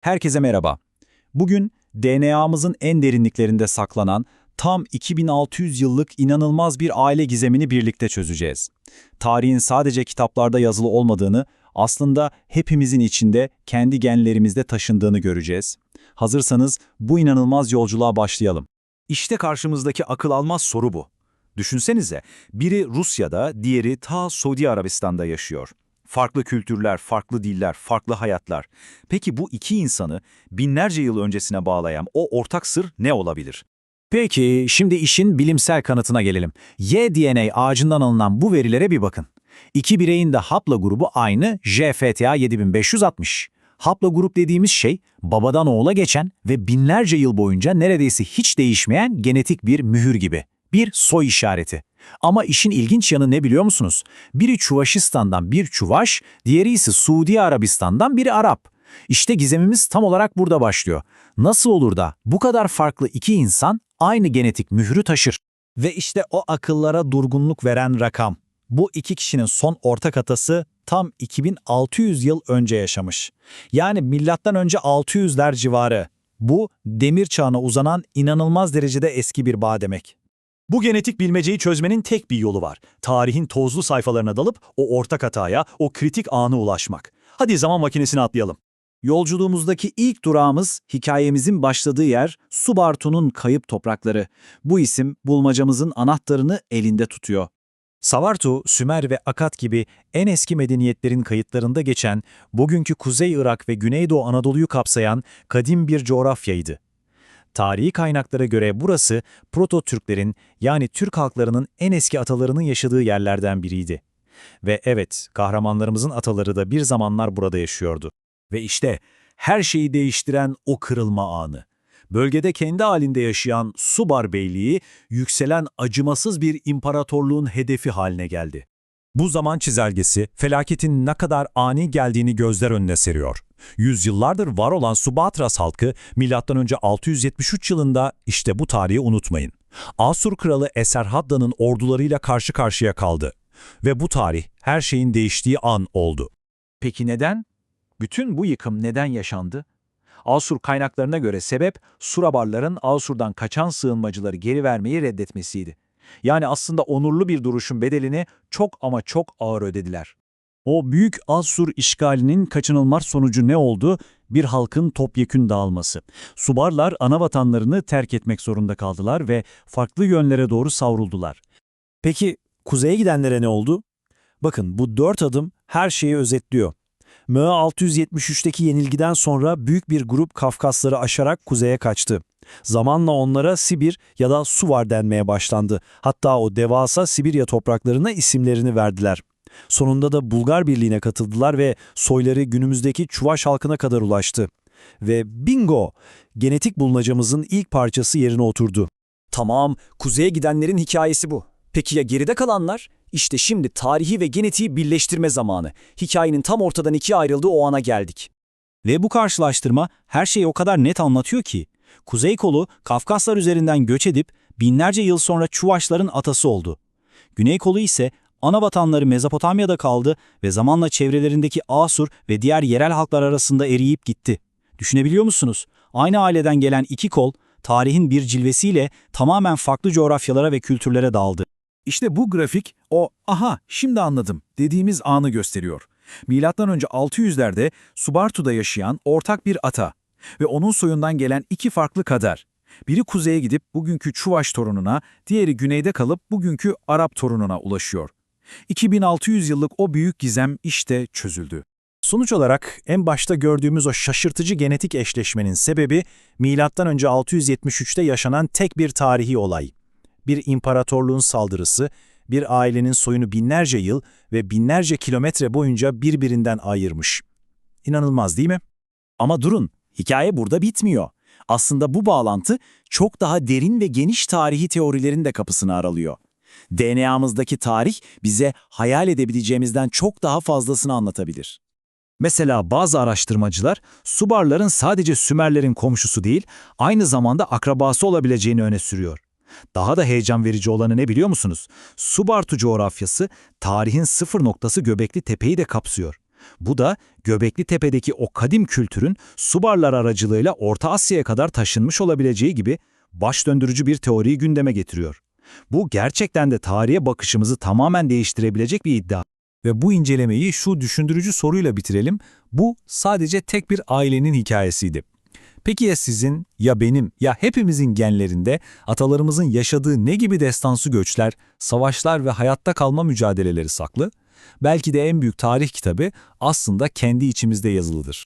Herkese merhaba. Bugün DNA'mızın en derinliklerinde saklanan tam 2600 yıllık inanılmaz bir aile gizemini birlikte çözeceğiz. Tarihin sadece kitaplarda yazılı olmadığını, aslında hepimizin içinde kendi genlerimizde taşındığını göreceğiz. Hazırsanız bu inanılmaz yolculuğa başlayalım. İşte karşımızdaki akıl almaz soru bu. Düşünsenize, biri Rusya'da, diğeri ta Suudi Arabistan'da yaşıyor. Farklı kültürler, farklı diller, farklı hayatlar. Peki bu iki insanı binlerce yıl öncesine bağlayan o ortak sır ne olabilir? Peki, şimdi işin bilimsel kanıtına gelelim. Y-DNA ağacından alınan bu verilere bir bakın. İki bireyin de hapla grubu aynı JFTA 7560. Hapla grup dediğimiz şey, babadan oğula geçen ve binlerce yıl boyunca neredeyse hiç değişmeyen genetik bir mühür gibi. Bir soy işareti. Ama işin ilginç yanı ne biliyor musunuz? Biri Çuvaşistan'dan bir Çuvaş, diğeri ise Suudi Arabistan'dan biri Arap. İşte gizemimiz tam olarak burada başlıyor. Nasıl olur da bu kadar farklı iki insan aynı genetik mührü taşır? Ve işte o akıllara durgunluk veren rakam. Bu iki kişinin son ortak atası tam 2600 yıl önce yaşamış. Yani milattan önce 600'ler civarı. Bu demir çağına uzanan inanılmaz derecede eski bir bağ demek. Bu genetik bilmeceyi çözmenin tek bir yolu var. Tarihin tozlu sayfalarına dalıp o ortak hataya, o kritik ana ulaşmak. Hadi zaman makinesine atlayalım. Yolculuğumuzdaki ilk durağımız hikayemizin başladığı yer Subartu'nun kayıp toprakları. Bu isim bulmacamızın anahtarını elinde tutuyor. Savartu, Sümer ve Akat gibi en eski medeniyetlerin kayıtlarında geçen, bugünkü Kuzey Irak ve Güneydoğu Anadolu'yu kapsayan kadim bir coğrafyaydı. Tarihi kaynaklara göre burası Proto-Türklerin yani Türk halklarının en eski atalarının yaşadığı yerlerden biriydi. Ve evet, kahramanlarımızın ataları da bir zamanlar burada yaşıyordu. Ve işte her şeyi değiştiren o kırılma anı. Bölgede kendi halinde yaşayan Subar Beyliği, yükselen acımasız bir imparatorluğun hedefi haline geldi. Bu zaman çizelgesi, felaketin ne kadar ani geldiğini gözler önüne seriyor. Yüzyıllardır var olan Subatras halkı, M.Ö. 673 yılında işte bu tarihi unutmayın. Asur kralı Eserhadda'nın ordularıyla karşı karşıya kaldı. Ve bu tarih her şeyin değiştiği an oldu. Peki neden? Bütün bu yıkım neden yaşandı? Asur kaynaklarına göre sebep Surabarların Asur'dan kaçan sığınmacıları geri vermeyi reddetmesiydi. Yani aslında onurlu bir duruşun bedelini çok ama çok ağır ödediler. O büyük Asur işgalinin kaçınılmaz sonucu ne oldu? Bir halkın topyekün dağılması. Subarlar ana vatanlarını terk etmek zorunda kaldılar ve farklı yönlere doğru savruldular. Peki kuzeye gidenlere ne oldu? Bakın bu dört adım her şeyi özetliyor. MÖ 673'teki yenilgiden sonra büyük bir grup Kafkasları aşarak kuzeye kaçtı. Zamanla onlara Sibir ya da Suvar denmeye başlandı. Hatta o devasa Sibirya topraklarına isimlerini verdiler. Sonunda da Bulgar Birliği'ne katıldılar ve soyları günümüzdeki Çuvaş halkına kadar ulaştı. Ve bingo! Genetik bulmacamızın ilk parçası yerine oturdu. Tamam, kuzeye gidenlerin hikayesi bu. Peki ya geride kalanlar? İşte şimdi tarihi ve genetiği birleştirme zamanı. Hikayenin tam ortadan ikiye ayrıldığı o ana geldik. Ve bu karşılaştırma her şeyi o kadar net anlatıyor ki, Kuzey kolu Kafkaslar üzerinden göç edip binlerce yıl sonra Çuvaşların atası oldu. Güney kolu ise ana vatanları Mezopotamya'da kaldı ve zamanla çevrelerindeki Asur ve diğer yerel halklar arasında eriyip gitti. Düşünebiliyor musunuz? Aynı aileden gelen iki kol, tarihin bir cilvesiyle tamamen farklı coğrafyalara ve kültürlere dağıldı. İşte bu grafik o aha şimdi anladım dediğimiz anı gösteriyor. Milattan önce 600'lerde Subartu'da yaşayan ortak bir ata ve onun soyundan gelen iki farklı kader. Biri kuzeye gidip bugünkü Çuvaş torununa, diğeri güneyde kalıp bugünkü Arap torununa ulaşıyor. 2600 yıllık o büyük gizem işte çözüldü. Sonuç olarak en başta gördüğümüz o şaşırtıcı genetik eşleşmenin sebebi önce 673'te yaşanan tek bir tarihi olay. Bir imparatorluğun saldırısı, bir ailenin soyunu binlerce yıl ve binlerce kilometre boyunca birbirinden ayırmış. İnanılmaz değil mi? Ama durun, hikaye burada bitmiyor. Aslında bu bağlantı çok daha derin ve geniş tarihi teorilerin de kapısını aralıyor. DNA'mızdaki tarih bize hayal edebileceğimizden çok daha fazlasını anlatabilir. Mesela bazı araştırmacılar Subarların sadece Sümerlerin komşusu değil, aynı zamanda akrabası olabileceğini öne sürüyor. Daha da heyecan verici olanı ne biliyor musunuz? Subartu coğrafyası tarihin sıfır noktası Göbekli Tepe'yi de kapsıyor. Bu da Göbekli Tepe'deki o kadim kültürün Subarlar aracılığıyla Orta Asya'ya kadar taşınmış olabileceği gibi baş döndürücü bir teoriyi gündeme getiriyor. Bu gerçekten de tarihe bakışımızı tamamen değiştirebilecek bir iddia. Ve bu incelemeyi şu düşündürücü soruyla bitirelim. Bu sadece tek bir ailenin hikayesiydi. Peki ya sizin, ya benim, ya hepimizin genlerinde atalarımızın yaşadığı ne gibi destansı göçler, savaşlar ve hayatta kalma mücadeleleri saklı? Belki de en büyük tarih kitabı aslında kendi içimizde yazılıdır.